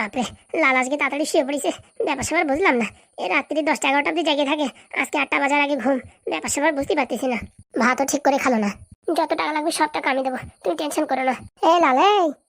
বাপরে লাল আজকে তাড়াতাড়ি শুয়ে পড়েছে? ব্যাপার স্যাপার বুঝলাম না। এ রাত্রি দশটা এগারোটা অব্দি জেগে থাকে। আজকে আটটা বাজার আগে ঘুম। ব্যাপার স্যাপার বুঝতে পারতেছি না। ভাতও ঠিক করে খালো না। যত টাকা লাগবে সব টাকা আমি দেবো। তুমি টেনশন করো না। এ লাল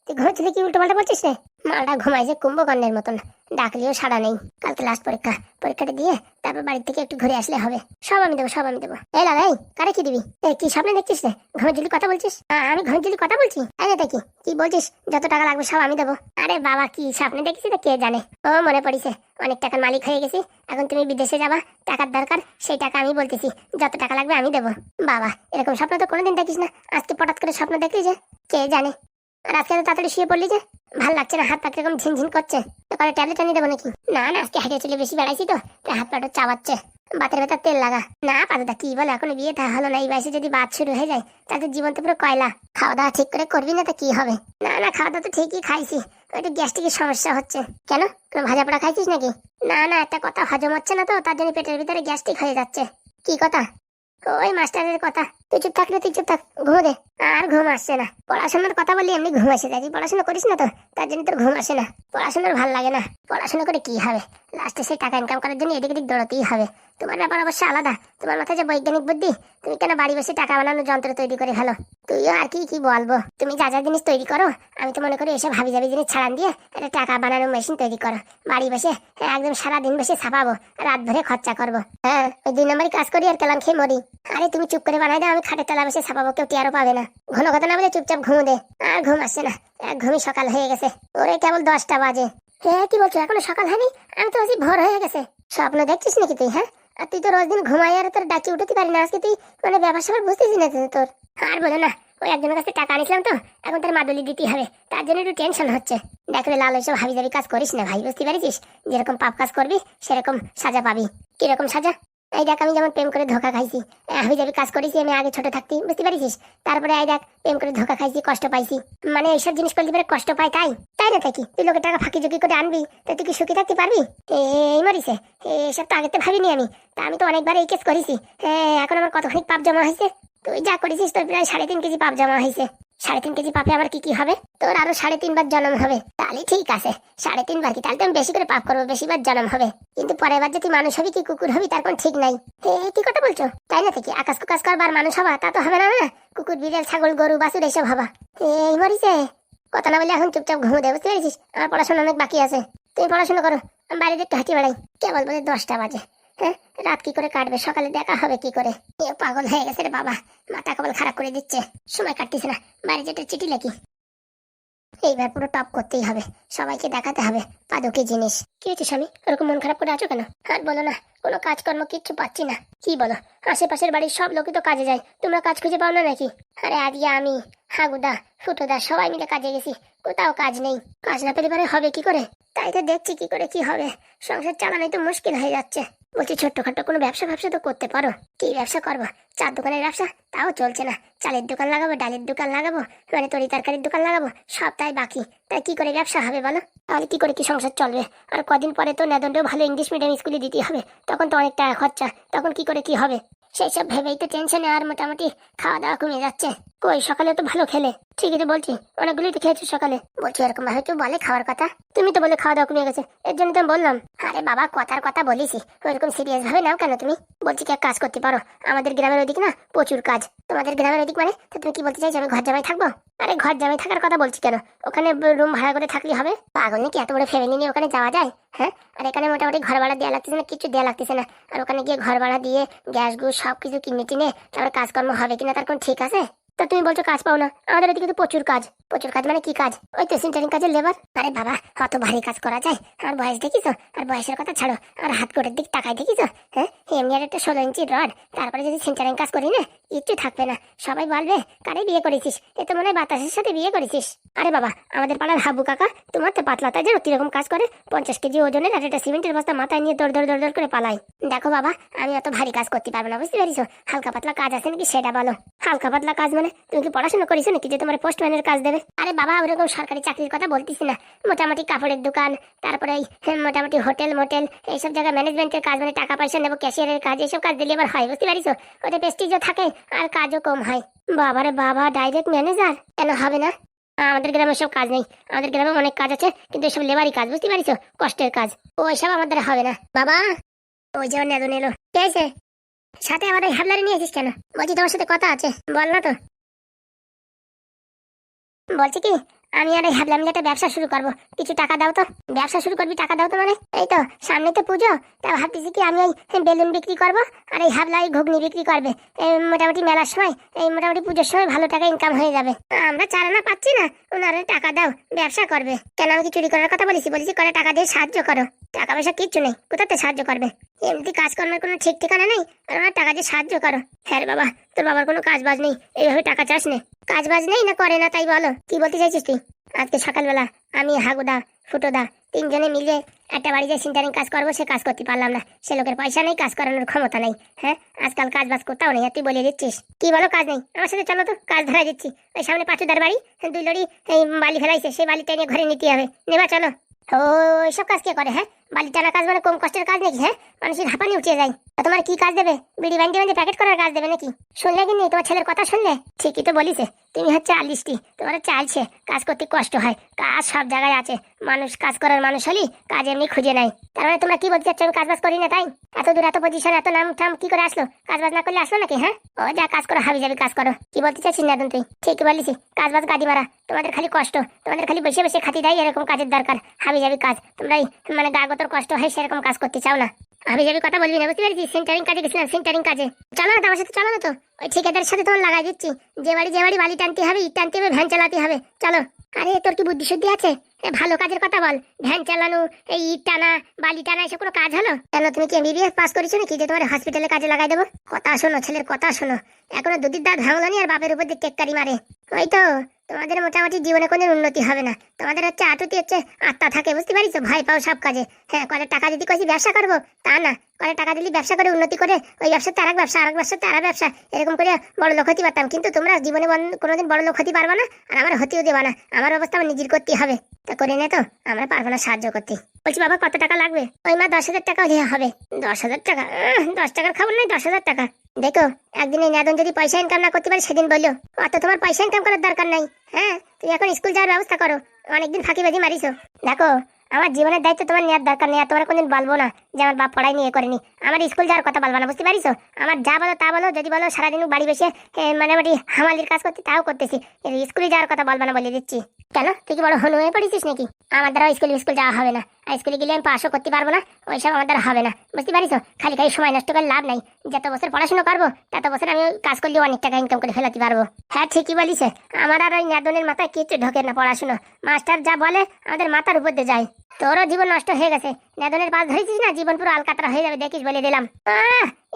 তুই ঘুরছিলি কি উল্টো পাল্টা বলছিস রে? মালটা ঘুমাইছে কুম্ভকর্ণের মতন। ডাকলেও সাড়া নেই। কালকে লাস্ট পরীক্ষা। পরীক্ষাটা দিয়ে তারপর বাড়ি থেকে একটু ঘুরে আসলে হবে। সব আমি দেবো, সব আমি দেবো। এই লাল কারে কি দিবি? এই, কি স্বপ্নে দেখছিস রে? ঘুমজুলি কথা বলছিস? আমি ঘুমজুলি কথা বলছি? আরে দেখি, কি বলছিস? যত টাকা লাগবে সব আমি দেবো। আরে বাবা, কি স্বপ্নে দেখছিস কে জানে? ও, মনে পড়িছে। অনেক টাকার মালিক হয়ে গেছি। এখন তুমি বিদেশে যাবা, টাকার দরকার, সেই টাকা আমি বলতেছি। যত টাকা লাগবে আমি দেবো। বাবা, এরকম স্বপ্ন তো কোনোদিন দেখিস না। আজকে হঠাৎ করে স্বপ্ন দেখলি যে? কে জানে? আর আজকে এত তাড়াতাড়ি শুয়ে পড়লি যে? ভালো লাগছে না হাত পা কীরকম ঝিনঝিন করছে। তো করে ট্যাবলেট আনিয়ে দেবো নাকি? না না, আজকে হারিয়ে চলে বেশি বেড়াইছি তো, তাই হাত পাটা চাবাচ্ছে। বাতের ভেতর তেল লাগা। না, পাদুদা, কি বলে, এখন বিয়ে তা হলো না, এই বয়সে যদি বাদ শুরু হয়ে যায়, তাহলে জীবন তো পুরো কয়লা। খাওয়া দাওয়া ঠিক করে করবি না তো কি হবে? না না খাওয়া দাওয়া তো ঠিকই খাইছি ওইটা গ্যাস্ট্রিকের সমস্যা হচ্ছে। কেন? কোনো ভাজা পোড়া খাইছিস নাকি? না না, একটা কথা হজম হচ্ছে না তো, তার জন্য পেটের ভিতরে গ্যাস্ট্রিক হয়ে যাচ্ছে। কি কথা? ওই মাস্টারের কথা। তুই চুপ থাকলে তুই চুপ থাক। ঘুমো দে। আর ঘুম আসছে না। পড়াশোনার কথা বললি, এমনি ঘুম আসে যায়। পড়াশোনা করিস না তো? তার জন্য তোর ঘুম আসে না। পড়াশোনার ভালো লাগে না। পড়াশোনা করে কি হবে? লাস্টে সেই টাকা ইনকাম করার জন্য এদিক এদিক দৌড়াতেই হবে। তোমার ব্যাপার অবশ্য আলাদা। তোমার মাথায় যে বৈজ্ঞানিক বুদ্ধি তুমি কেন বাড়ি বসে টাকা বানানোর যন্ত্র তৈরি করে ফেলো? তুইও আর কি কি বলব? তুমি যা যা জিনিস তৈরি করো আমি তো মনে করি এসব হাবি জাবি জিনিস ছাড়ান দিয়ে একটা টাকা বানানোর মেশিন তৈরি করো। বাড়ি বসে হ্যাঁ, একদম সারাদিন বসে ছাপাবো রাত ভরে খরচা করব। হ্যাঁ ওই দুই নম্বরই কাজ করি আর কেলাম খেয়ে মরি। আরে তুমি চুপ করে বানাই দাও আমি খাটের তলা বসে ছাপাবো কেউ টিয়ারও পাবে না। ঘন কথা না বলে চুপচাপ ঘুমো দে। আর ঘুম আসছে না। এক ঘুমই সকাল হয়ে গেছে। ওরে কেবল দশটা বাজে। হ্যাঁ কি বলছো এখনও সকাল হয়নি? আমি তো আজকে ভোর হয়ে গেছে। স্বপ্ন দেখছিস নাকি তুই হ্যাঁ? আর তুই তো রোজ দিন ঘুমাই আর তোর ডাকি উঠতে পারি না। আজকে তুই মানে ব্যবসা স্যাপার বুঝতেছি না তোর। আর বলো না, ওই একজনের কাছে টাকা আনিছিলাম তো, এখন তার মাদুলি দিতে হবে। তার জন্য একটু টেনশন হচ্ছে। দেখলে লাল, ওইসব হাবিজাবি কাজ করিস না ভাই, বুঝতে পারিস যেরকম পাপ কাজ করবি, সেরকম সাজা পাবি। কীরকম সাজা? এই দেখ, আমি যেমন প্রেম করে ধোকা খাইছি হাবি জাবি কাজ করেছি, আমি আগে ছোট থাকতি, বুঝতে পারিস তারপরে এই দেখ, প্রেম করে ধোকা খাইছি, কষ্ট পাইছি। মানে এইসব জিনিস করতে পারে কষ্ট পাই তাই? তাই না থাকি? তুই লোকের টাকা ফাঁকি ঝুঁকি করে আনবি, তো তুই কি সুখী থাকতে পারবি? এই মরিছে এসব তো আগে তো ভাবিনি আমি। তা আমি তো অনেকবার এই কেস করেছি। এখন আমার কতখানি পাপ জমা হয়েছে? তুই যা করেছিস, তোর প্রায় সাড়ে তিন কেজি পাপ জমা হয়েছে। সাড়ে তিন কেজি পাপে আবার কি কি হবে? তোর আরও সাড়ে তিনবার জন্ম হবে। তাহলে ঠিক আছে, সাড়ে তিনবার কি? তাহলে তো আমি বেশি করে পাপ করব, বেশিবার জন্ম হবে। কিন্তু পরের বার যদি মানুষ হবি কি কুকুর হবি, তার কোনো ঠিক নাই। কি কথা বলছো? তাই না থেকে? আকাশ কুকাশ করবার মানুষ হবা, তা তো হবে না না? কুকুর, বিড়াল, ছাগল, গরু, বাছুর, এইসব হবা। এই মরিছে কথা না বলে এখন চুপচাপ ঘুমো দে বুঝতে পেরেছিস? আমার পড়াশোনা অনেক বাকি আছে। তুমি পড়াশোনা করো, আমি বাইরে একটু হাঁটি বেড়াই। কেবল বলে দশটা বাজে। রাত কি করে কাটবে? সকালে দেখা হবে কি করে? এ পাগল হয়ে গেছে রে বাবা। মাথা কেবল খারাপ করে দিচ্ছে। সময় কাটতেছে না। বাইরে যেটা চিঠি লেখি। এইবার পুরো টপ করতেই হবে। সবাইকে দেখাতে হবে। পাদুকি জিনিস। কি হয়েছে স্বামী? ওরকম মন খারাপ করে আছো কেন? আর বলো না, কোনো কাজকর্ম কিচ্ছু পাচ্ছি না। কি বলো? আশেপাশের বাড়ির সব লোকই তো কাজে যায়। তোমরা কাজ খুঁজে পাও না নাকি? আরে আজকে আমি, হাগুদা, ফুটোদা সবাই মিলে কাজে গেছি। কোথাও কাজ নেই। কাজ না পেলে হবে কি করে? তাই তো দেখছি কি করে কি হবে। সংসার চালানোই তো মুশকিল হয়ে যাচ্ছে। বলছি, ছোট্টখাটো কোনো ব্যবসা ব্যবসা তো করতে পারো? কি ব্যবসা করব? চার দোকানের ব্যবসা? তাও চলছে না। চালের দোকান লাগাবো, ডালের দোকান লাগাবো মানে তরি তরকারির দোকান লাগাবো, সব তাই বাকি। তাই কি করে ব্যবসা হবে বলো? তাহলে কি করে কি সংসার চলবে? আর কদিন পরে তো নেদনটাও ভালো ইংলিশ মিডিয়াম স্কুলে দিতে হবে। তখন তো অনেক টাকা খরচা। তখন কি করে কি হবে? সেই সব ভেবেই তো টেনশনে আর মোটামুটি খাওয়া দাওয়া কমে যাচ্ছে। কই, সকালে তো ভালো খেলে। ঠিকই তো বলছি, অনেকগুলোই তো খেয়েছো সকালে। বলছি, এরকম ভাবে কেউ বলে খাওয়ার কথা? তুমি তো বলে খাওয়া দাওয়া কমে গেছে, এর জন্য তো বললাম, আরে বাবা, কথার কথা বলিছি ওইরকম সিরিয়াস ভাবে নাও কেন তুমি? বলছি কি কাজ করতে পারো, আমাদের গ্রামের ওদিক না প্রচুর কাজ। তোমাদের গ্রামের ওদিক মানে তো তুমি কি বলতে চাইছো, আমি ঘর জামাই থাকব? আরে ঘর জামাই থাকার কথা বলছি কেন? ওখানে রুম ভাড়া করে থাকলে হবে? পাগল নাকি, এত বড় ফ্যামিলি নিয়ে ওখানে যাওয়া যায়? হ্যাঁ? আর এখানে মোটামুটি ঘর ভাড়া দেওয়া লাগতেছে না, কিছু দেওয়া লাগতেছে না। আর ওখানে গিয়ে ঘর ভাড়া দিয়ে গ্যাস, গুস সব কিছু কিনে টিনে তারপরে কাজকর্ম হবে কিনা তার কোনো ঠিক আছে? তা তুমি বলছো কাজ পাও না। আমাদের এদিকে তো প্রচুর কাজ। প্রচুর কাজ মানে কি কাজ? ওই তো সেন্টারিং কাজের লেবার আরে বাবা, অত ভারী কাজ করা যায়? আর বয়স দেখিস আর বয়সের কথা ছাড়ো। আর হাত কোটের দিক তাকায় দেখিছো হ্যাঁ? এমনি আর একটা ষোলো ইঞ্চি রড তারপরে যদি সেন্টারিং কাজ করি না কিচ্ছু থাকবে না। সবাই বলবে, কারে বিয়ে করেছিস? এ তো মনে হয় বাতাসের সাথে বিয়ে করেছিস। আরে বাবা, আমাদের পাড়ার হাবু কাকা, তোমার তো পাতলা তাই জানো কীরকম কাজ করে। পঞ্চাশ কেজি ওজনের আর একটা সিমেন্টের বস্তা মাথায় নিয়ে দৌড় দৌড় দৌড় দৌড় করে পালাই দেখো বাবা, আমি অত ভারী কাজ করতে পারব না, বুঝতে পারিস হালকা পাতলা কাজ আছে নাকি সেটা বলো। হালকা পাতলা কাজ মানে? তুমি কি পড়াশোনা করেছ নাকি যে তোমার পোস্টম্যানের কাজ দেবে? আরে বাবা, ওরকম সরকারি চাকরির কথা বলতেছি না। মোটামুটি কাপড়ের দোকান, তারপরে মোটামুটি হোটেল মোটেল, এইসব জায়গায় ম্যানেজমেন্টের কাজ মানে টাকা পয়সা নেব ক্যাশিয়ারের কাজ, এইসব কাজ দিলে আবার হয়, বুঝতে পারিস ওদের প্রেস্টিজও থাকে। আর কাজও কম হয়। বাবারে বাবা ডাইরেক্ট ম্যানেজার কেন হবে না? আমাদের গ্রামে সব কাজ নেই। আমাদের গ্রামে অনেক কাজ আছে, কিন্তু এসব লেবারই কাজ, বুঝতে পারিস কষ্টের কাজ। ওইসব আমাদের হবে না। বাবা, ওই যে নেদন এলো কে আছে সাথে আমাদের এই হ্যাবলারি নিয়ে এসিস কেন? বলছি তোমার সাথে কথা আছে, বল না তো। বলছি কি আমি আর এই ভাবলাম মিলে একটা ব্যবসা শুরু করব। কিছু টাকা দাও তো। ব্যবসা শুরু করবি, টাকা দাও তো মানে। এই তো, সামনে তো পুজো। তা ভাবতেছি কি আমি এই বেলুন বিক্রি করব আর এই হাবলা এই ঘুগনি বিক্রি করবে। এই মোটামুটি মেলার সময়, এই মোটামুটি পুজোর সময় ভালো টাকা ইনকাম হয়ে যাবে। আমরা চালানা পাচ্ছি না। ওনারা টাকা দাও, ব্যবসা করবে। কেন আমি চুরি করার কথা বলেছি বলেছি করে টাকা দিয়ে সাহায্য করো। টাকা পয়সা কিচ্ছু নেই কোথাতে সাহায্য করবে। এমনি কাজকর্মের কোনো ঠিক ঠিকানা নেই আর ওনার টাকা দিয়ে সাহায্য করো। হ্যাঁ বাবা, তোর বাবার কোনো কাজ বাজ নেই, এইভাবে টাকা চাস নে। কাজ বাজ নেই না করে না, তাই বলো, কি বলতে চাইছিস তুই? আজকে সকালবেলা আমি হাগুদা, ফুটোদা তিনজনে মিলে একটা বাড়িতে সিন্টারিং কাজ করব, সে কাজ করতে পারলাম না। সে লোকের পয়সা নেই, কাজ করানোর ক্ষমতা নেই হ্যাঁ? আজকাল কাজ বাজ করতেও নেই তুই বলে দিচ্ছিস। কি বলো, কাজ নেই? আমার সাথে চলো তো, কাজ ধরা দিচ্ছি। ওই সামনে পাঁচুদার বাড়ি, দুই লড়ি এই বালি ফেলাইছে, সেই বালিটা নিয়ে ঘরে নিতে হবে। নেবা, চলো। ও সব কাজ কে করে হ্যাঁ? বালি টানা কাজ মানে কম কষ্টের কাজ নাকি হ্যাঁ? মানুষের হাঁপানি উঠে যায়। তোমার কি কাজ দেবে? বিড়ি বান্ডি বান্ডি প্যাকেট করার কাজ দেবে নাকি? শুনলে কি নেই? তোমার ছেলের কথা শুনলে? ঠিকই তো বলিছে। তুমি হচ্ছে আলিশটি, তোমার চালছে কাজ করতে কষ্ট হয়। কাজ সব জায়গায় আছে। মানুষ কাজ করার মানুষ হলি কাজ এমনি খুঁজে নাই তার মানে তোমরা কি বলতে চাচ্ছ? আমি কাজ বাজ করি না তাই? এত দূর এত পজিশন এত নাম টাম কি করে আসলো? কাজ বাজ না করলে আসলো নাকি হ্যাঁ? ও যা কাজ করো, হাবি যাবি কাজ করো। কি বলতে চাচ্ছিস না তুই? ঠিকই বলিস কাজ বাজ গাদি মারা। তোমাদের খালি কষ্ট। তোমাদের খালি বসে বসে খাতি দেয় এরকম কাজের দরকার। হাবি যাবি কাজ। তোমরা মানে মানে গাগতর কষ্ট হয় সেরকম কাজ করতে চাও না। আমি যাবি কথা বলবি না, বুঝতে পারছি সেন্টারিং কাজে গেছিলাম সেন্টারিং কাজে। চলো না, তোমার সাথে চলো না তো। ওই ঠিকাদারের সাথে তোমার লাগাই দিচ্ছি। যে বাড়ি যে বাড়ি বালি টানতে হবে, ইট টানতে হবে, ভ্যান চালাতে হবে। চলো। আরে, তোর কি বুদ্ধি শুদ্ধি আছে? ভালো কাজের কথা বল। ভ্যান চালানো, এই ইট টানা, বালি টানা, এসব কোনো কাজ হলো? কেন তুমি কি এমবিবিএস পাস করেছ নাকি যে তোমার হসপিটালে কাজে লাগাই দেবো? কথা শোনো, ছেলের কথা শোনো। এখনও দুদির দাঁত ভাঙলো নি আর বাপের উপর দিয়ে টেক্কারি মারে। ওই তো, তোমাদের মোটামুটি জীবনে কোনো উন্নতি হবে না। তোমাদের হচ্ছে আটুতি হচ্ছে আত্মা থাকে, বুঝতে পারিস ভয় পাও সব কাজে। হ্যাঁ কলে টাকা যদি কইছি ব্যবসা করব? তা না। কলে টাকা দিলি ব্যবসা করে উন্নতি করে, ওই ব্যবসা তারাক ব্যবসা, আরেক ব্যবসা তারা ব্যবসা। এরকম করে বড় লোক হতে পারতাম। কিন্তু তোমরা জীবনে কোনোদিন বড় লোক হতে পারবে না, আর আমার হতেও দেবা না। আমার অবস্থা আমার নিজের করতে হবে। তা করে নে তো আমরা পারব না সাহায্য করতে। বলছি বাবা কত টাকা লাগবে? ওই মা দশ হাজার টাকা হলে হবে। দশ হাজার টাকা? দশ টাকার খাবার নাই দশ হাজার টাকা। দেখো একদিন এই নেদন যদি পয়সা ইনকাম না করতে পারে সেদিন বলল অত তোমার পয়সা ইনকাম করার দরকার নাই। হ্যাঁ তুমি এখন স্কুল যাওয়ার ব্যবস্থা করো। অনেকদিন ফাঁকিবাজি মারিছো। দেখো আমার জীবনের দায়িত্ব তোমার নেওয়ার দরকার নেই তোমার কোনদিন বলব না যে আমার বাপ পড়াই নিয়ে করেনি। আমার স্কুল যাওয়ার কথা বলব না বুঝতে পারিস আমার যা বলো তা বলো যদি বলো সারাদিন বাড়ি বসে এ, মোটামুটি হামালির কাজ করতে তাও করতেছি। স্কুলে যাওয়ার কথা বলব না বলে দিচ্ছি। কেন? তুই কি বড় হনু হয়ে পড়েছিস নাকি? আমার দ্বারা স্কুল স্কুল যাওয়া হবে না। আর স্কুলে গেলে আমি পাশও করতে পারব না। ওইসব আমার দ্বারা হবে না। বুঝতে পারিস খালি খালি সময় নষ্ট করে লাভ নাই। যত বছর পড়াশোনা করব, তত বছর আমি কাজ করলে অনেক টাকা ইনকাম করে ফেলাতে পারব। হ্যাঁ ঠিকই বলিস। আমার আর ওই নেদনের মাথায় কিছু ঢোকে না পড়াশোনা। মাস্টার যা বলে, আমাদের মাথার উপর দিয়ে যায়। তোরও জীবন নষ্ট হয়ে গেছে। নেদনের পাশ ধরেছিস না, জীবন পুরো আলকাতরা হয়ে যাবে, দেখিস বলে দিলাম।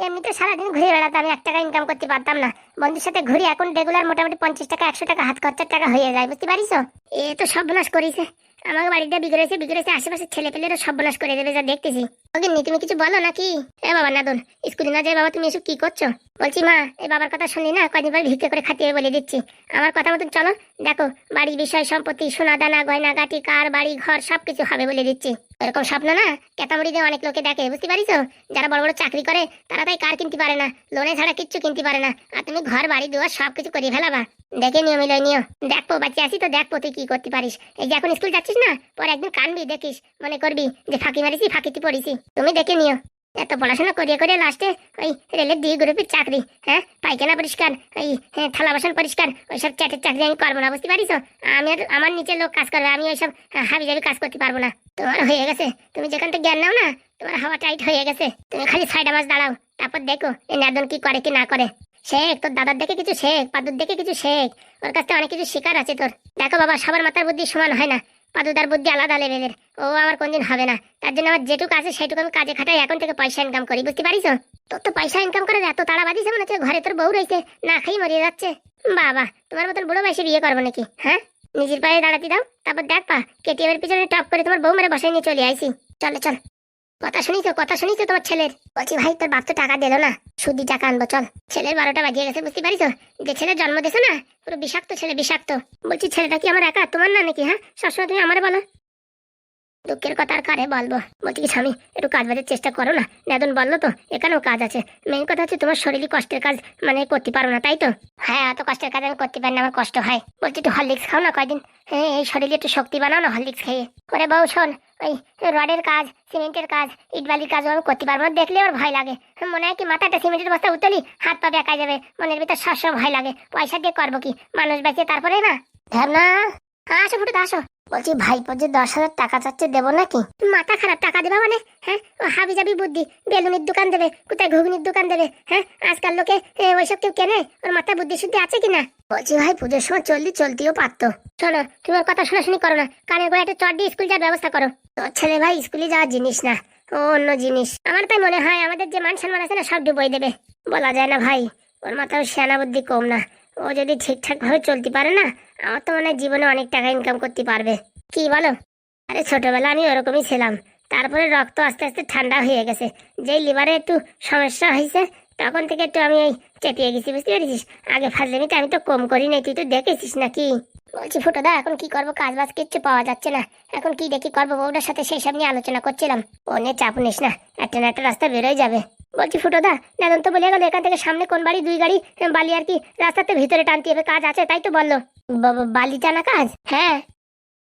এমনিতে সারাদিন ঘুরে বেড়াতে আমি এক টাকা ইনকাম করতে পারতাম না। বন্ধুর সাথে ঘুরি এখন রেগুলার মোটামুটি পঞ্চাশ টাকা, একশো টাকা, হাত খরচার টাকা হয়ে যায়, বুঝতে পারিস? এ তো সর্বনাশ করিছে আমাকে বাড়িটা বিগড়েছে বিগড়েছে আশেপাশে ছেলে পেলেরও সর্বনাশ করে দেবে, যা দেখতেছি। ওকে নি তুমি কিছু বলো নাকি? এ বাবা নাদন স্কুলে না যাই বাবা, তুমি এসব কি করছ? বলছি, মা এই বাবার কথা শুনি না, কদিন পর ভিক্ষে করে খাতিয়ে বলে দিচ্ছি। আমার কথা মতন চলো, দেখো, বাড়ির বিষয়, সম্পত্তি, সোনা দানা, গয়না গাটি, কার বাড়ি, ঘর, সবকিছু হবে বলে দিচ্ছি। এরকম স্বপ্ন না? কেতামড়িতে অনেক লোকে দেখে, বুঝতে পারিস যারা বড় বড় চাকরি করে, তারা তাই কার কিনতে পারে না? লোনে ছাড়া কিচ্ছু কিনতে পারে না। আর তুমি ঘর, বাড়ি, দুয়ার, সবকিছু করে ফেলাবা। দেখে নিও মিলাই নিও। দেখব বাচ্চা আসি তো দেখব তুই কি করতে পারিস। এই যে এখন স্কুল যাচ্ছিস না? পরে একদিন কানবি দেখিস মনে করবি যে ফাঁকি মারিছি ফাঁকিতে পড়িছি। তুমি দেখে নিও। এত পড়াশোনা করিয়ে করে লাস্টে ওই রেলের দিয়ে গ্রুপের চাকরি হ্যাঁ? পায়খানা পরিষ্কার ওই হ্যাঁ, থালা বাসন পরিষ্কার ওইসব চ্যাটের চাকরি আমি করব না বুঝতে পারিস আমি আর আমার নিচে লোক কাজ করবে আমি ওইসব হাবি জাবি কাজ করতে পারব না। তোমার হয়ে গেছে। তুমি যেখান থেকে জ্ঞান নাও না তোমার হাওয়া টাইট হয়ে গেছে। তুমি খালি সাইডে মাছ দাঁড়াও তারপর দেখো এই নাদন কি করে কি না করে। শেখ, তোর দাদার দেখে কিছু শেখ, পাদুর দেখে কিছু শেখ। ওর কাছ থেকে অনেক কিছু শিকার আছে তোর। দেখো বাবা, সবার মাথার বুদ্ধি সমান হয় না। পাদুদার বুদ্ধি আলাদা লেভেলের ও আমার কোনদিন হবে না। তার জন্য আমার যেটুকু আছে সেটুকু আমি কাজে খাটাই, এখন থেকে পয়সা ইনকাম করি। বুঝতে পারিস? তোর তো পয়সা ইনকাম করার এত তাড়া বাদিস মনে হচ্ছে, ঘরে তোর বউ রয়েছে, না খাই মরিয়ে যাচ্ছে। বাবা, তোমার মতন বুড়ো বয়সে বিয়ে করব নাকি হ্যাঁ? নিজের পায়ে দাঁড়াতে দাও, তারপর দেখ পা কেটিএম এর পিছনে টপ করে তোমার বউ মেরে বসাই নিয়ে চলে আইসি। চলে, চল। কথা শুনিছো কথা শুনিছো তোমার ছেলের? বলছি ভাই, তোর বাপ তো টাকা দিল না। সুদি টাকা আনব, চল। ছেলের বারোটা বাজিয়ে গেছে, বুঝতে পারিস যে ছেলে জন্ম দিয়েছে না, পুরো বিষাক্ত ছেলে, বিষাক্ত। বলছি, ছেলেটা কি আমার একা? তোমার না নাকি হ্যাঁ? সবসময় তুমি আমার বলো। দুঃখের কথা আর কারে বলব? বলছি কি স্বামী, একটু কাজ বাজের চেষ্টা করো না। নেদন বলল তো, এখানেও কাজ আছে। মেন কথা হচ্ছে তোমার শরীরই কষ্টের কাজ মানে করতে পারো না, তাই তো? হ্যাঁ এত কষ্টের কাজ আমি করতে পারি না, আমার কষ্ট হয়। বলছি, একটু হরলিক্স খাও না কয়দিন? হ্যাঁ এই শরীরে একটু শক্তি বানাও না হরলিক্স খেয়ে। করে বউ, শোন, ওই রডের কাজ, সিমেন্টের কাজ, ইটবালির কাজও আমি করতে পারব না, দেখলে আমার ভয় লাগে। মনে হয় কি মাথাটা সিমেন্টের বস্তা উতলি, হাত পা বেঁকা যাবে, মনের ভিতর সবসময় ভয় লাগে। পয়সা দিয়ে করব কি? মানুষ বেঁচে তারপরে না? ধর না। হ্যাঁ আসো ফুটে আসো। বলছি, ভাইপো যে দশ হাজার টাকা চাচ্ছে দেবো নাকি? মাথা খারাপ, টাকা দেবা মানে? হ্যাঁ? ও হাবি জাবি বুদ্ধি, বেলুনের দোকান দেবে, কোথায় ঘুগনির দোকান দেবে হ্যাঁ? আজকাল লোকে ওইসব কেউ কেনে? ওর মাথায় বুদ্ধি শুদ্ধি আছে কিনা? বলছি, ভাই, পুজোর সময় চললি চলতেও পারতো। শোনো, তুমি ওর কথা শোনাশুনি করো না। কানের গোড়া একটা চট দিয়ে স্কুল যাওয়ার ব্যবস্থা করো। তোর ছেলে, ভাই, স্কুলে যাওয়ার জিনিস না। ও অন্য জিনিস। আমার তাই মনে হয়, আমাদের যে মান সম্মান আছে না, সব ডুবই দেবে। বলা যায় না, ভাই, ওর মাথায় সেনা বুদ্ধি কম না। ও যদি ঠিকঠাক ভাবে চলতে পারে না, আমার তো মনে হয় জীবনে অনেক টাকা ইনকাম করতে পারবে। কি বলো? আরে ছোটবেলা আমি ওরকমই ছিলাম। তারপরে রক্ত আস্তে আস্তে ঠান্ডা হয়ে গেছে। যেই লিভারে একটু সমস্যা হয়েছে, তখন থেকে একটু আমি এই চেপিয়ে গেছি, বুঝতে পেরেছিস? আগে ফাজলামিতে আমি তো কম করি নাই, তুই তো দেখেছিস নাকি? বলছি ফুটোদা এখন কি করব? কাজ বাজ কিচ্ছু পাওয়া যাচ্ছে না। এখন কি দেখি করব? বউটার সাথে সেই সব নিয়ে আলোচনা করছিলাম। ও নিয়ে চাপ নিস না, একটা না একটা রাস্তা বেরোয় যাবে। বলছি ফুটোদা দাদন তো বলে গেল, এখান থেকে সামনে কোন বাড়ি, দুই গাড়ি বালি আর কি, রাস্তাতে ভিতরে টানতে হবে কাজ আছে, তাই তো বলল। বালি টানা কাজ? হ্যাঁ।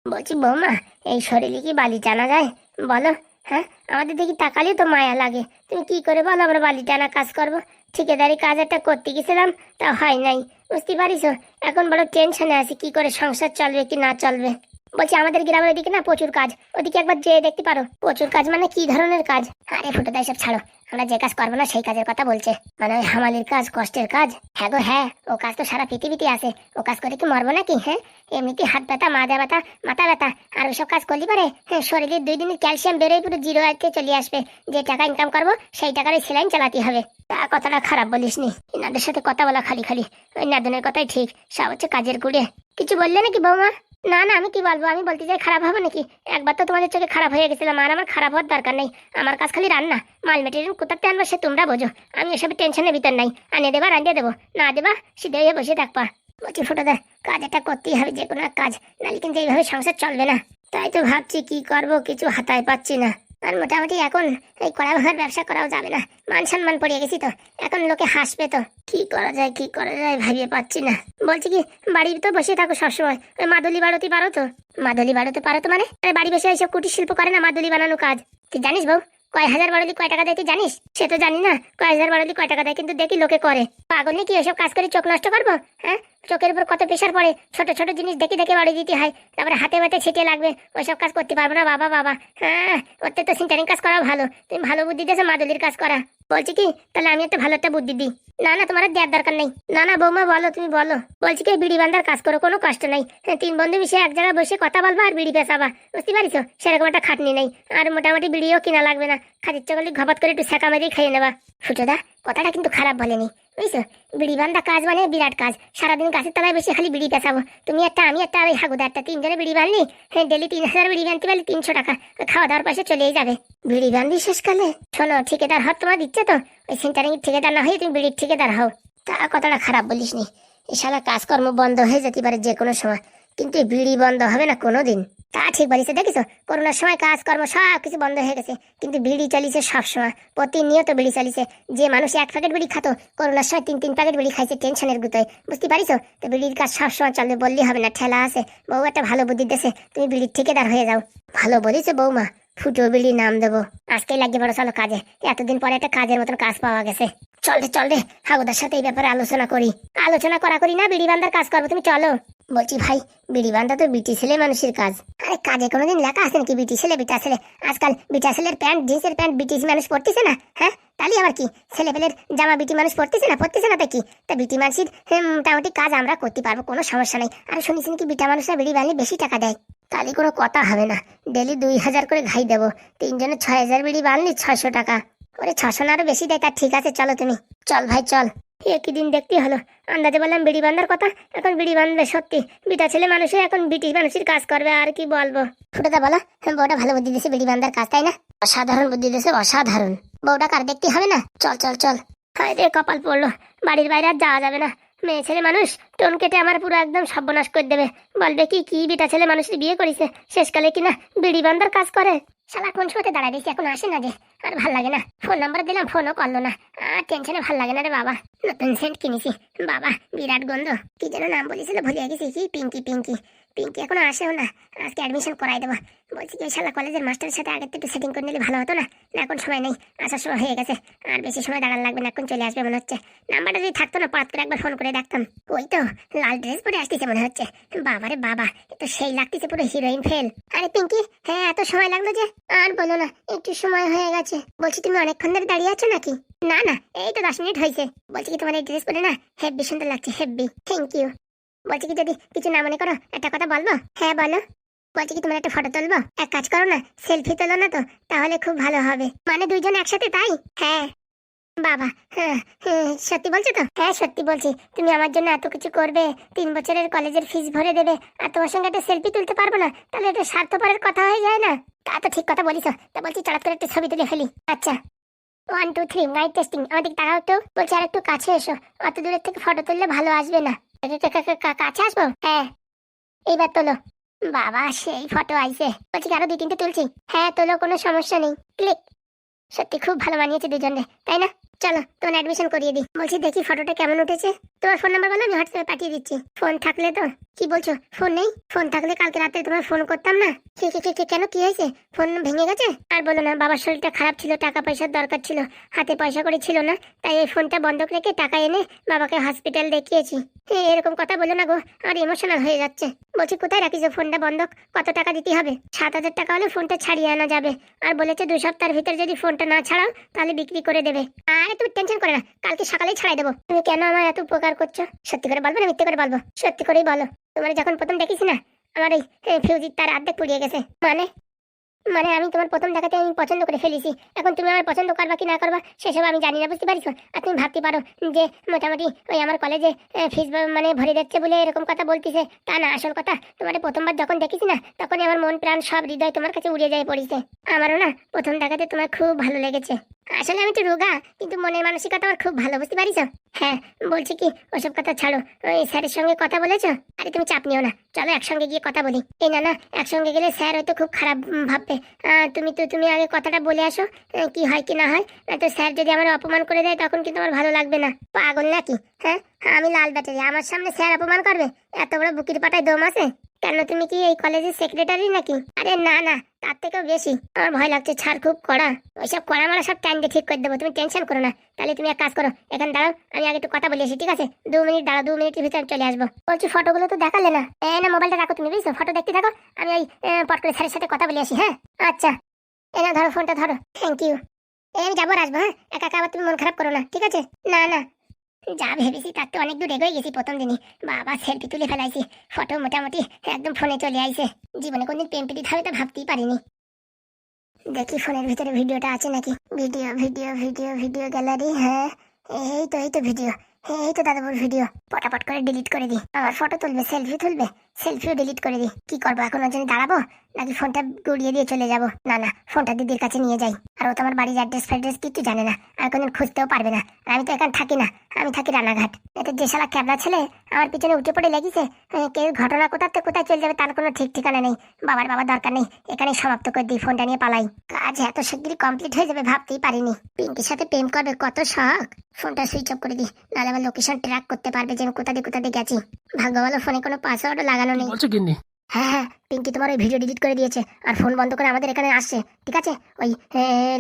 বলছি, বৌমা, এই শরীরে কি বালি টানা যায়? বলো হ্যাঁ আমাদের দেখি তাকালেই তো মায়া লাগে। তুমি কি করে বলো, আমরা বালি টানা কাজ করব? ঠিকাদারি কাজ একটা করতে গেছিলাম, তা হয় নাই। বুঝতে পারিস এখন বড় টেনশনে আছি, কি করে সংসার চলবে কি না চলবে? বলছি, আমাদের গ্রামের ওদিকে না প্রচুর কাজ। ওদিকে একবার যেয়ে দেখতে পারো। প্রচুর কাজ মানে কি ধরনের কাজ? আরে ফুটো দেয় সব ছাড়ো। আমরা যে কাজ করব না, সেই কাজের কথা বলছে। মানে ওই হামালির কাজ, কষ্টের কাজ। হ্যাঁ গো হ্যাঁ ও কাজ তো সারা পৃথিবীতে আছে। ও কাজ করে কি মরবো নাকি হ্যাঁ? এমনিতে হাত ব্যথা মাজা ব্যথা, মাথা ব্যথা। আর ওইসব কাজ করলি পারে? হ্যাঁ শরীরের দুই দিনের ক্যালসিয়াম বেরোয় পুরো জিরো আজকে চলে আসবে। যে টাকা ইনকাম করব, সেই টাকার সেলাইন চালাতে হবে। তা কথাটা খারাপ বলিস নি। ইনাদের সাথে কথা বলা খালি খালি। ওই নাদনের কথাই ঠিক। সব হচ্ছে কাজের গুড়ে। কিছু বললে নাকি বৌমা? না না, আমি কি বলব? আমি বলতে চাই খারাপ হবে নাকি? একবার তো তোমাদের চোখে খারাপ হয়ে গেছিলাম, আর আমার খারাপ হওয়ার দরকার নেই। আমার কাজ খালি রান্না। মাল মেটেরিয়াল কোথাতে আনব সে তোমরা বোঝো। আমি এসব টেনশনের ভিতর নাই। আনে দেবা রান্ধিয়ে দেবো। না দেবা, সিধে হয়ে বসে থাকবা। বলছি, ফুটো দা, কাজ একটা করতেই হবে, যে কোনো কাজ। নাহলে কিন্তু এইভাবে সংসার চলবে না। তাই তো ভাবছি, কি করব? কিছু হাতায় পাচ্ছি না। আর মোটামুটি এখন এই কড়া ভাঙার ব্যবসা করাও যাবে না। মান সম্মান পড়ে গেছি তো। এখন লোকে হাসবে তো। কি করা যায়, কি করা যায় ভাবিয়ে পাচ্ছি না। বলছি কি, বাড়ির তো বসে থাকো সবসময়। ওই মাদুলি বাড়তে পারো তো। মাদুলি বাড়তে পারো তো মানে? বাড়ি বসে এইসব কুটির শিল্প করে না মাদুলি বানানো কাজ। তুই জানিস বউ, কয় হাজার বাড়লি কয় টাকা দেয় তুই জানিস? সে তো জানি না, কয় হাজার বাড়লি কয় টাকা দেয় কিন্তু দেখি লোকে করে। পাগল কি ওইসব কাজ করে চোখ নষ্ট করব? হ্যাঁ? চোখের উপর কত প্রেশার পড়ে ছোট ছোট জিনিস দেখে দেখে বাড়ি দিতে হয় তারপরে হাতে হাতে ছিটিয়ে লাগবে ওইসব কাজ করতে পারব না বাবা বাবা। হ্যাঁ ওতে তো সিন্টারিং কাজ করা ভালো তুমি ভালো বুদ্ধি দিয়েছ মাদুলির কাজ করা। বলছি কি তাহলে আমি একটা ভালো একটা বুদ্ধি দিই। না না তোমার দেওয়ার দরকার নেই। না না বৌমা বলো তুমি বলো। বলছি কি বিড়ি বান্ধার কাজ করো কোনো কষ্ট নাই। হ্যাঁ, তিন বন্ধু মিশে এক জায়গায় বসে কথা বলব আর বিড়ি পেঁচাবা। বুঝতে পারিস সেরকম একটা খাটনি নেই। আর মোটামুটি বিড়িও কিনা লাগবে না। খাদির চকলি ঘপাত করে একটু সেকা মেরেই খেয়ে নেবা। ফুটোদা কথাটা কিন্তু খারাপ বলেনি। বুঝছ? বিড়ি বান্ধা কাজ মানে বিরাট কাজ। সারাদিন গাছের তলায় বসে খালি বিড়ি পেঁচাবো। তুমি একটা, আমি একটা আর হাগুদা একটা। তিনজনে বিড়ি বানলি হ্যাঁ ডেলি তিন হাজার বিড়ি বানতে পারলে, তিনশো টাকা। খাওয়া দাওয়ার পয়সা চলেই যাবে। বিড়ি বান্ধি শেষকালে শোনো, ঠিকাদার হাত তোমার দিচ্ছে তো? ওই সেন্টারিং ঠিকাদার না হয়ে তুমি বিড়ির ঠিকাদার হও। তা কথাটা খারাপ বলিস নি। এই শালা কাজকর্ম বন্ধ হয়ে যেতে পারে যে কোনো সময়। কিন্তু বিড়ি বন্ধ হবে না কোনো দিন তা ঠিক বলিস দেখিস করোনার সময় কাজকর্ম সব কিছু বন্ধ হয়ে গেছে, কিন্তু বিড়ি চালিয়েছে সব সময় প্রতিনিয়ত বিড়ি চালিয়েছে যে মানুষ এক প্যাকেট বিড়ি খাতো, করোনার সময় তিন তিন প্যাকেট বিড়ি খাইছে টেনশনের গুতোয়, বুঝতে পারিস তো বিড়ির কাজ সব সময় চলবে বললে হবে না, ঠেলা আছে। বউ একটা ভালো বুদ্ধি দেশে তুমি বিড়ির ঠিকাদার হয়ে যাও। ভালো বলিস বৌমা ফুটো বিড়ি নাম দেবো। আজকেই লাগিয়ে পড়ো, চলো কাজে। এতদিন পরে একটা কাজের মতন কাজ পাওয়া গেছে। চল রে চল রে, হাগুদার সাথে এই ব্যাপারে আলোচনা করি। আলোচনা করা করি না, বিড়ি বান্ধার কাজ করব তুমি চলো। বলছি, ভাই, বিড়ি বান্ধা তো বিটি ছেলে মানুষের কাজ। আরে, কাজে কোনোদিন লেখা আছে নাকি বিটি ছেলে, বিটা ছেলে? আজকাল বিটা ছেলের প্যান্ট, জিন্সের প্যান্ট বিটি মানুষ পড়তেছে না হ্যাঁ? তাহলে আবার কি? ছেলে পেলের জামা বিটি মানুষ পড়তেছে না পড়তেছে না তাই কি? তা বিটি মানুষের মোটামুটি কাজ আমরা করতে পারব, কোনো সমস্যা নেই। আর শুনেছেন কি বিটা মানুষরা বিড়ি বানলে বেশি টাকা দেয়? তাহলে কোনো কথা হবে না। ডেলি দুই হাজার করে ঘাই দেবো। তিনজনে ছয় হাজার বিড়ি বানলি ছয়শো টাকা। ওরে, ছশো না আরও বেশি দেয় তা ঠিক আছে, চলো তুমি। চল ভাই, চল। একই দিন দেখতে হলো। আন্দাজে বললাম বিড়ি বান্ধার কথা? এখন বিড়ি বান্ধবে সত্যি বিটা ছেলে মানুষে এখন বিটি মানুষের কাজ করবে আর কি বলব? ফুটোদা বলো হ্যাঁ, বউটা ভালো বুদ্ধি দিয়েছে বিড়ি বান্ধার কাজ তাই না? অসাধারণ বুদ্ধি দিয়েছে অসাধারণ। বউটা কার দেখতে হবে না? চল চল চল। হায় রে কপাল পড়ল। বাড়ির বাইরে আর যাওয়া যাবে না। মেয়ে ছেলে মানুষ টোন কেটে আমার পুরো একদম সর্বনাশ করে দেবে। বলবে কি কি বিটা ছেলে মানুষের বিয়ে করেছে? শেষকালে কিনা বিড়ি বান্ধার কাজ করে? শালা, কোন শোতে দাঁড়ায় দিয়েছি এখন আসে না যে। আর ভালো লাগে না। ফোন নাম্বার দিলাম, ফোনও করল না। আর টেনশনে ভালো লাগে না রে বাবা। নতুন সেন্ট কিনেছি। বাবা, বিরাট গন্ধ। কি যেন নাম বলেছিল ভুলে গেছি। কি, পিঙ্কি পিঙ্কি। পিঙ্কি এখনও আসেও না। আজকে অ্যাডমিশন করাই দেবো। বলছি কি শালা কলেজের মাস্টারের সাথে আগে একটু সেটিং করে নিলে ভালো হতো না? না, এখন সময় নেই। আসার সময় হয়ে গেছে। আর বেশি সময় দাঁড়ান লাগবে না, এখন চলে আসবে মনে হচ্ছে। নাম্বারটা যদি থাকতো না, পাঁচ করে একবার ফোন করে দেখতাম। ওই তো, লাল ড্রেস পরে আসতেছে মনে হচ্ছে। বাবারে বাবা তো সেই লাগতেছে পুরো হিরোইন ফেল আরে পিঙ্কি হ্যাঁ এত সময় লাগল যে, আর বলো না, একটু সময় হয়ে গেছে। বলছি, তুমি অনেকক্ষণ ধরে দাঁড়িয়ে আছো নাকি? না না, এই তো দশ মিনিট হয়েছে। বলছি কি, তোমার এই ড্রেস পরে না, হেব্বি সুন্দর লাগছে, হেব্বি। থ্যাংক ইউ বলছি কি যদি কিছু না মনে করো একটা কথা বলব? হ্যাঁ বলো। বলছি কি তোমার একটা ফটো তুলবো? এক কাজ করো না সেলফি তোলো না তো তাহলে খুব ভালো হবে। মানে দুইজন একসাথে তাই? হ্যাঁ। বাবা হ্যাঁ হ্যাঁ, সত্যি বলছো তো? হ্যাঁ সত্যি বলছি। তুমি আমার জন্য এত কিছু করবে তিন বছরের কলেজের ফিস ভরে দেবে আর তোমার সঙ্গে একটা সেলফি তুলতে পারব না তাহলে এটা স্বার্থপরের কথা হয়ে যায় না? তা তো ঠিক কথা বলিস তা বলছি চড়াত করে একটা ছবি তুলে ফেলি। আচ্ছা। One two three night testing আমাদের তাকাও তো। বলছি আর একটু কাছে এসো অত দূরের থেকে ফটো তুললে ভালো আসবে না। কাছে আসব? হ্যাঁ। এইবার তোলো। বাবা, সেই ফটো আইছে। বলছি আরও দুই তিনটে তুলছি? হ্যাঁ তোলো, কোনো সমস্যা নেই। ক্লিক। সত্যি খুব ভালো মানিয়েছে দুজনে তাই না? চলো, তোমার অ্যাডমিশন করিয়ে দিই। বলছি, দেখি ফটোটা কেমন উঠেছে। তোমার ফোন নাম্বার বলো, আমি হোয়াটসঅ্যাপে পাঠিয়ে দিচ্ছি। ফোন থাকলে তো? কি বলছো? ফোন নেই? ফোন থাকলে কালকে রাতে তোমার ফোন করতাম না? কি কেন, কি হয়েছে? ফোন ভেঙে গেছে? আর বলো না, বাবার শরীরটা খারাপ ছিল, টাকা পয়সার দরকার ছিল। হাতে পয়সা করে ছিল না, তাই এই ফোনটা বন্ধক রেখে টাকা এনে বাবাকে হসপিটাল দেখিয়েছি। এরকম কথা বলো না গো, আর ইমোশনাল হয়ে যাচ্ছে। বলছি, কোথায় রাখিস ফোনটা বন্ধক? কত টাকা দিতে হবে? সাত হাজার টাকা হলে ফোনটা ছাড়িয়ে আনা যাবে। আর বলেছে, দু সপ্তাহের ভিতরে যদি ফোনটা না ছাড়াও, তাহলে বিক্রি করে দেবে। আরে তুমি টেনশন করে না, কালকে সকালেই ছাড়াই দেবো। তুমি কেন আমার এত উপকার করছ? সত্যি করে বলব না, মিথ্যে করে বলব? সত্যি করেই বলো। তোমার যখন প্রথম দেখিছি না, আমার এই ফিউজির তার আর্ধেক পুড়িয়ে গেছে। মানে? মানে আমি তোমার প্রথম দেখাতে আমি পছন্দ করে ফেলেছি। এখন তুমি আমার পছন্দ করবা কি না করবা, সেসব আমি জানি না, বুঝতে পারিস? আর তুমি ভাবতে পারো যে মোটামুটি ওই আমার কলেজে ফিস মানে ভরে যাচ্ছে বলে এরকম কথা বলতেছে। তা না, আসল কথা, তোমার প্রথমবার যখন দেখেছি না তখন আমার মন প্রাণ সব হৃদয় তোমার কাছে উড়ে যায় পড়েছে। আমারও না, প্রথম দেখাতে তোমার খুব ভালো লেগেছে। আসলে আমি একটু রোগা, কিন্তু মনের মানসিকতা আমার খুব ভালো, বুঝতে পারিস? হ্যাঁ বলছি কি, ওসব কথা ছাড়ো। ওই স্যারের সঙ্গে কথা বলেছ? আরে তুমি চাপ নিও না। চলো একসঙ্গে গিয়ে কথা বলি। এই না না, একসঙ্গে গেলে স্যার হয়তো খুব খারাপ ভাববে। তুমি তো, তুমি আগে কথাটা বলে আসো কি হয়, কি না হয়। তো স্যার যদি আমার অপমান করে দেয়, তখন কিন্তু আমার ভালো লাগবে না। পাগল নাকি? হ্যাঁ আমি লাল ব্যাটারি, আমার সামনে স্যার অপমান করবে? এত বড় বুকির পাটায় দম আছে? কেন তুমি কি এই কলেজের সেক্রেটারি নাকি? আরে না না, তার থেকেও বেশি। আমার ভয় লাগছে, ছাড় খুব কড়া। ওইসব কড়া মারা সব টাইম দিয়ে ঠিক করে দেবো, তুমি টেনশন করো না। তাহলে তুমি এক কাজ করো, এখানে দাঁড়াও, আমি আগে একটু কথা বলে আসি, ঠিক আছে? দু মিনিট দাঁড়াও, দু মিনিটের ভিতরে চলে আসব। বলছি ফটোগুলো তো দেখালে না? এ, না মোবাইলটা রাখো তুমি, বুঝছ? ফটো দেখতে থাকো, আমি ওই পট করে স্যারের সাথে কথা বলে আসি হ্যাঁ? আচ্ছা। এ, না, ধরো ফোনটা ধরো। থ্যাংক ইউ আমি যাব আসব হ্যাঁ? একা একা আবার তুমি মন খারাপ করো না, ঠিক আছে? না না। যা ভেবেছি তার তো অনেক দূর এগোয় গেছি প্রথম দিনই। বাবা সেলফি তুলে ফেলাইছি। ফটো মোটামুটি একদম ফোনে চলে আইছে। জীবনে কোনদিন প্রেম পিটি থাকে তো ভাবতেই পারিনি। দেখি ফোনের ভিতরে ভিডিওটা আছে নাকি? Video video video video gallery হ্যাঁ। এই তো এই তো ভিডিও এই তো দাদাবুর ভিডিও পটাপট করে ডিলিট করে দিই। আবার ফটো তুলবে সেলফি তুলবে। সেলফিও ডিলিট করে দিই। কি করব, এখন জন্য দাঁড়াবো? নাকি ফোনটা গুড়িয়ে দিয়ে চলে যাব? না না ফোনটা দিদির কাছে নিয়ে যাই। আর ও তো আমার বাড়ির অ্যাড্রেস ফ্যাড্রেস কিছু জানে না। আর কোনদিন খুঁজতেও পারবে না। আর আমি তো এখানে থাকি না। আমি থাকি রানাঘাট। এতে যে শালা ক্যাবলা ছেলে আমার পিছনে উঠে পড়ে লেগেছে কেউ ঘটনা কোথা থেকে কোথায় চলে যাবে তার কোনো ঠিক ঠিকানা নেই। বাবার বাবার দরকার নেই। এখানেই সমাপ্ত করে দিই ফোনটা নিয়ে পালাই। কাজ এত শিগগিরই কমপ্লিট হয়ে যাবে, ভাবতেই পারিনি। পিঙ্কির সাথে প্রেম করবে কত শখ। ফোনটা সুইচ অফ করে দিই। নাহলে আমার লোকেশন ট্র্যাক করতে পারবে যে আমি কোথা দিয়ে কোথা দিয়ে গেছি। ভাগ্য ভালো ফোনে কোনো পাসওয়ার্ডও লাগানো নেই। বলছো গিন্নি? হ্যাঁ হ্যাঁ পিঙ্কি তোমার ওই ভিডিও ডিলিট করে দিয়েছে আর ফোন বন্ধ করে আমাদের এখানে আসছে ঠিক আছে? ওই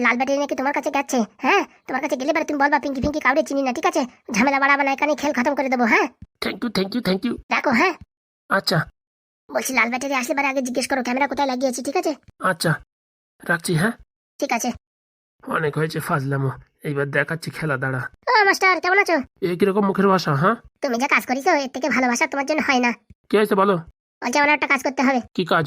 লাল ব্যাটারি নাকি তোমার কাছে গেছে হ্যাঁ? তোমার কাছে গেলে পরে তুমি বলবা পিঙ্কি পিঙ্কি কাউরে চিনি না ঠিক আছে? ঝামেলা বাড়াবা না এখানে খেল খতম করে দেবো হ্যাঁ? Thank you thank you thank you দেখো হ্যাঁ? আচ্ছা। বলছি লাল ব্যাটারি আসলে পরে আগে জিজ্ঞেস করো ক্যামেরা কোথায় লাগিয়েছি ঠিক আছে? আচ্ছা রাখছি হ্যাঁ? ঠিক আছে। অনেক হয়েছে ফাজলামো। এইবার দেখাচ্ছি খেলা দাঁড়া। ও মাস্টার কেমন আছো? এ কীরকম মুখের ভাষা হ্যাঁ? তুমি যা কাজ করিছো এর থেকে ভালোবাসা তোমার জন্য হয় না। কি হয়েছে বলো? বলছে আমার একটা কাজ করতে হবে। কি কাজ?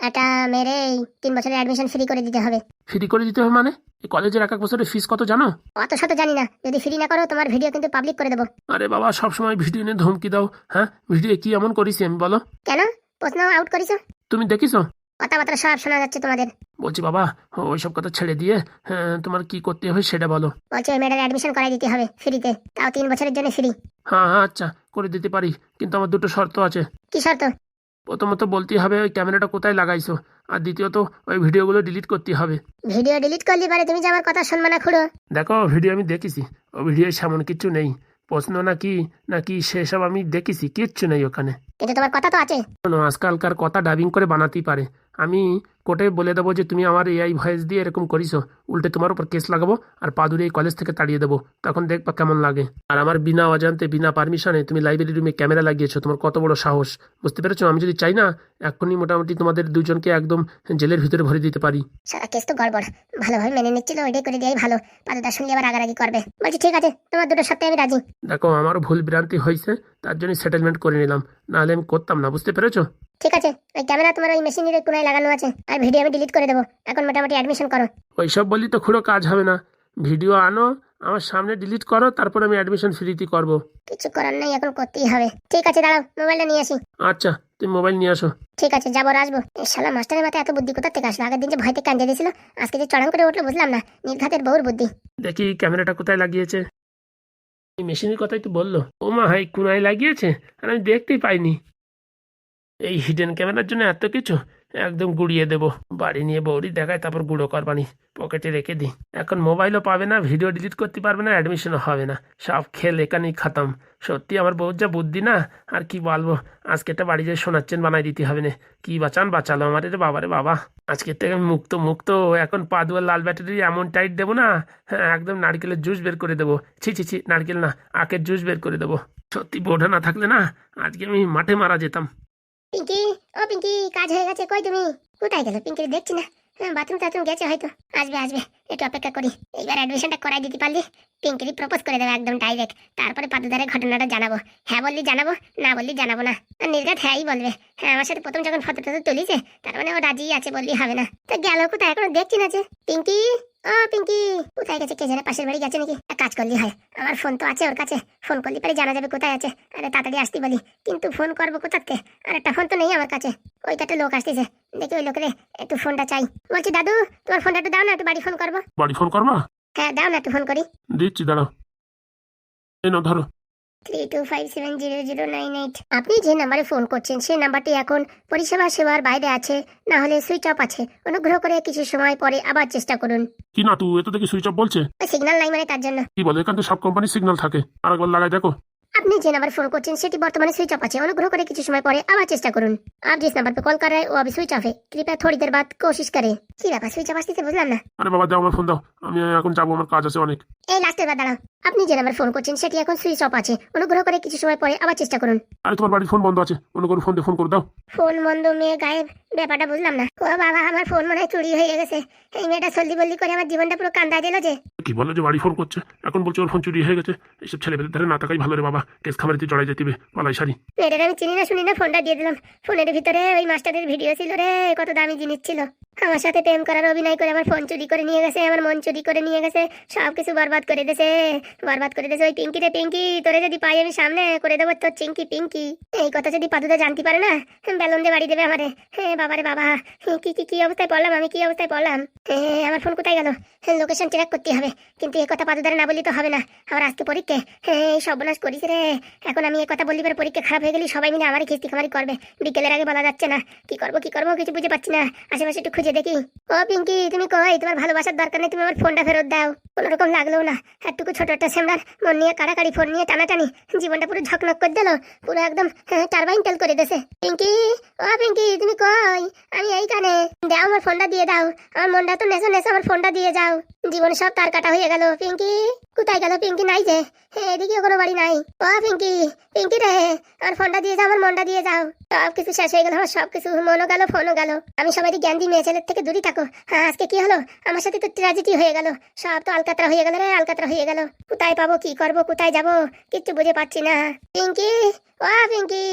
একটা মেরে তিন বছরের অ্যাডমিশন ফ্রি করে দিতে হবে। ফ্রি করে দিতে হবে মানে? এই কলেজের এক এক বছরের ফিস কত জানো? অত শত জানি না। যদি ফ্রি না করো তোমার ভিডিও কিন্তু পাবলিক করে দেবো। আরে বাবা সবসময় ভিডিও নিয়ে ধমকি দাও হ্যাঁ? ভিডিও কি এমন করিস আমি বলো? কেন? প্রশ্ন আউট করিছো? তুমি দেখিছো? কথাবার্তা সব শোনা যাচ্ছে তোমাদের। বলছি বাবা ওইসব কথা ছেড়ে দিয়ে হ্যাঁ, তোমার কি করতে হবে সেটা বলো। বলছে ওই মেয়েটার অ্যাডমিশন করাই দিতে হবে ফ্রিতে তাও তিন বছরের জন্য ফ্রি হ্যাঁ হ্যাঁ আচ্ছা করে দিতে পারি কিন্তু আমার দুটো শর্ত আছে। কি শর্ত? প্রথমত বলতে হবে ওই ক্যামেরাটা কোথায় লাগাইছো আর দ্বিতীয়ত ওই ভিডিওগুলো ডিলিট করতে হবে। ভিডিও ডিলিট করলে পারে তুমি যে আমার কথা শুনবে না খুড়ো। দেখো ভিডিও আমি দেখেছি ও ভিডিও সেমন কিছু নেই। প্রশ্ন নাকি নাকি সেসব আমি দেখেছি কিচ্ছু নেই ওখানে। কিন্তু তোমার কথা তো আছে। শোনো, আজকালকার কথা ডাবিং করে বানাতেই পারে। আমি কোর্টে বলে দেবো যে তুমি আমার এআই ভয়েস দিয়ে এরকম করিছো উল্টে তোমার উপর কেস লাগাবো আর পাদুরি এই কলেজ থেকে তাড়িয়ে দেবো। তখন দেখবা কেমন লাগে। আর আমার বিনা অজান্তে বিনা পারমিশনে তুমি লাইব্রেরি রুমে ক্যামেরা লাগিয়েছো। তোমার কত বড় সাহস। বুঝতে পেরেছ? আমি যদি চাই না এখনই মোটামুটি তোমাদের দুজনকে একদম জেলের ভিতরে ভরে দিতে পারি। সারা কেস তো গড়বড়। ভালোভাবে মেনে নিচ্ছিল ওইটাই করে দিয়াই ভালো। পাদুদা শুনলে আবার রাগারাগি করবে। বলছি ঠিক আছে তোমার দুটো সপ্তাহে আমি রাজি। দেখো আমারও ভুল ভ্রান্তি হয়েছে তার জন্য সেটেলমেন্ট করে নিলাম। নাহলে আমি করতাম না বুঝতে পেরেছ? ঠিক আছে ওই ক্যামেরা তোমার ওই মেশিনের কোনায় লাগানো আছে। আর ভিডিও আমি ডিলিট করে দেবো। এখন মোটামুটি অ্যাডমিশন করো। ওইসব বললি তো খুঁড়ো কাজ হবে না। ভিডিও আনো আমার সামনে ডিলিট করো তারপর আমি অ্যাডমিশন ফ্রিতে করব। কিছু করার নেই এখন করতেই হবে। ঠিক আছে দাঁড়াও মোবাইলটা নিয়ে আসি। আচ্ছা তুমি মোবাইল নিয়ে আসো। ঠিক আছে যাব আর আসব। এই শালা মাস্টারের মাথায় এত বুদ্ধি কোথা থেকে আসলো? আগের দিন যে ভয়তে কান্দে দিয়েছিল আজকে যে চড়াং করে উঠল বুঝলাম না। নির্ঘাতের বহুর বুদ্ধি। দেখি ক্যামেরাটা কোথায় লাগিয়েছে? এই মেশিনের কথাই তো বলল। ও মা হাই কোনায় লাগিয়েছে? আর আমি দেখতেই পাইনি। এই হিডেন ক্যামেরার জন্য এত কিছু? একদম গুড়িয়ে দেবো। বাড়ি নিয়ে বৌরি দেখায়, তারপর গুঁড়ো করবানি। পকেটে রেখে দিই। এখন মোবাইলও পাবে না, ভিডিও ডিলিট করতে পারবে না অ্যাডমিশনও হবে না। সব খেল এখানেই খাতাম। সত্যি আমার বউর যা বুদ্ধি না, আর কি বলব? আজকে একটা বাড়ি যেয়ে শোনাচ্ছেন বানাই দিতে হবে না। কি বাঁচান, বাঁচালো আমার রে বাবারে বাবা। আজকে থেকে আমি মুক্ত মুক্ত। এখন পাদুয়ার লাল ব্যাটারি এমন টাইট দেবো না হ্যাঁ একদম নারকেলের জুস বের করে দেবো। ছি ছি ছি, নারকেল না, আখের জুস বের করে দেবো। সত্যি বোঝা না থাকলে না, আজকে আমি মাঠে মারা যেতাম। পিঙ্কি ও পিঙ্কি কাজ হয়ে গেছে কই তুমি? কোথায় গেল? পিঙ্কি দেখছি না। হ্যাঁ, বাথরুম টাথরুম গেছে হয়তো। আসবে আসবে। একটু অপেক্ষা করি। এইবার অ্যাডমিশনটা করাই দিতে পারলি? পিঙ্কিরি প্রপোজ করে দেবে একদম ডাইরেক্ট তারপরে পাতুদারের ঘটনাটা জানাব। হ্যাঁ বললি জানাব না বললি জানাব না। আর নির্ঘাত হ্যাঁই বলবে। হ্যাঁ আমার সাথে প্রথম যখন ফটো টটো তুলিছে তার মানে ও রাজি আছে বললি হবে না। তো গেল কোথায়? এখনও দেখছি না যে। পিঙ্কি? ও পিঙ্কি কোথায় গেছে কে জানে পাশের বাড়ি গেছে নাকি? এক কাজ করলি হয় আমার ফোন তো আছে ওর কাছে। ফোন করলি পরে জানা যাবে কোথায় আছে। আরে তাড়াতাড়ি আসতে বলি। কিন্তু ফোন করব কোথাতে আর একটা ফোন তো নেই আমার কাছে। ওইটাতে লোক আসতেছে। দেখি ওই লোকের একটু ফোনটা চাই। বলছি দাদু তোমার ফোনটা একটু দাও না একটু বাড়ি ফোন করব। বাড়ি ফোন করবা? হ্যাঁ দাও না একটু ফোন করি। দিচ্ছি দাঁড়াও। এই নাও ধরো। Three two five seven zero zero nine eight আপনি যে নাম্বারে ফোন করছেন সেই নাম্বারটি এখন পরিষেবা সেবার বাইরে আছে না হলে সুইচ অফ আছে। অনুগ্রহ করে কিছু সময় পরে আবার চেষ্টা করুন। কি না তুই এত দেখি সুইচ অফ বলছে। সিগন্যাল নাই মানে তার জন্য। কি বলে এখান থেকে সব কোম্পানির সিগন্যাল থাকে। আর একবার লাগাই দেখো। আপনি যে नंबर फोन করছেন সেটি বর্তমানে সুইচ অফ আছে অনুগ্রহ করে কিছু সময় পরে আবার চেষ্টা করুন आप जिस नंबर पे कॉल कर रहे हैं वो अभी स्विच ऑफ है कृपया थोड़ी देर बाद कोशिश करें কি ব্যাপার সুইচ অফ আসতেছে বুঝলাম না আরে বাবা দাও আমার ফোন দাও আমি এখন যাবো আমার কাজ আছে অনেক এই লাস্টের বার দাঁড়াও আপনি যে নাম্বার ফোন করছেন সেটি এখন সুইচ অফ আছে অনুগ্রহ করে কিছু সময় পরে আবার চেষ্টা করুন আরে তোমার বাড়ির ফোন বন্ধ আছে অন্য করে ফোন দিয়ে ফোন করে দাও ফোন বন্ধ মেয়ে গায়েব ব্যাপারটা বুঝলাম না। ও বাবা আমার ফোন মনে হয় চুরি হয়ে গেছে। এই মেয়েটা সল্লি বল্লি করে আমার জীবনটা পুরো কান্দা দিল যে। কি বলো যে বাড়ি ফোন করছে? এখন বলছে ওর ফোন চুরি হয়ে গেছে। এইসব ছেলেপেলের ধারে না থাকাই ভালো রে বাবা। কেস খামারিতে জড়াই যেতে পালাই সারি মেয়েটার আমি চিনি না শুনি না ফোনটা দিয়ে দিলাম। ফোনের ভিতরে ওই মাস্টারের ভিডিও ছিল রে কত দামি জিনিস ছিল। আমার সাথে প্রেম করার অভিনয় করে আমার ফোন চুরি করে নিয়ে গেছে আমার মন চুরি করে নিয়ে গেছে সব কিছু বরবাদ করে দিয়েছে বরবাদ করে দিয়েছে। ওই পিঙ্কি রে পিঙ্কি তোরে যদি পাই আমি সামনে করে দেবো তোর চিঙ্কি পিঙ্কি এই কথা যদি পাদুদা জানতে পারে না বেলুন দিয়ে বাড়ি দেবে আমারে। হ্যাঁ বাবারে বাবা। হ্যাঁ, কি কি কি অবস্থায় পড়লাম? আমি কি অবস্থায় পড়লাম? হ্যাঁ আমার ফোন কোথায় গেল? লোকেশন ট্র্যাক করতে হবে। কিন্তু এই কথা পাদুদারে না বললে তো হবে না। আমার আজকে পরীক্ষা। হ্যাঁ এই সর্বনাশ করিস রে। এখন আমি এই কথা বললি পরে পরীক্ষা খারাপ হয়ে গেলে সবাই মিলে আমারই খিস্তি খামারি করবে। বিকেলের আগে বলা যাচ্ছে না। কি করব কি করব কিছু বুঝে পাচ্ছি না। আশেপাশে একটু খুঁজে দেখি। ও পিঙ্কি তুমি কই? তোমার ভালোবাসার দরকার নেই তুমি আমার ফোনটা ফেরত দাও। কোনো রকম লাগল না। একটুকু ছোট একটা স্যামরার মন নিয়ে কাড়াকাড়ি ফোন নিয়ে টানাটানি। জীবনটা পুরো ঝকনক করে দিল। পুরো একদম টারবাইন তেল করে দেছে পিঙ্কি ও পিঙ্কি তুমি কই? আমি এইখানে। দাও আমার ফোনটা দিয়ে দাও। আমার মনটা তো নেশো নেশো, আমার ফোনটা দিয়ে যাও। জীবনে সব তার কাটা হয়ে গেল, পিঙ্কি। কোথায় গেল পিঙ্কি? নাই যে। হ্যাঁ, এদিকে কোনো বাড়ি নাই। ও পিঙ্কি পিঙ্কি রে আমার ফোনটা দিয়ে যাও আমার মনটা দিয়ে যাও। সব কিছু শেষ হয়ে গেল আমার সব কিছু মনও গেল ফোনও গেল। আমি সবাই জ্ঞান দিই মেয়ে ছেলের থেকে দূরে থাকো। হ্যাঁ আজকে কি হলো? আমার সাথে তো ট্র্যাজেডি হয়ে গেল। সব তো আলকাতরা হয়ে গেল রে আলকাতরা হয়ে গেল। কোথায় পাবো কি করব কোথায় যাব? কিচ্ছু বুঝে পাচ্ছি না। পিঙ্কি ও পিঙ্কি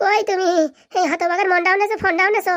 কই তুমি? এই হতবাগার মনটাও নেছো ফোনটাও নেছো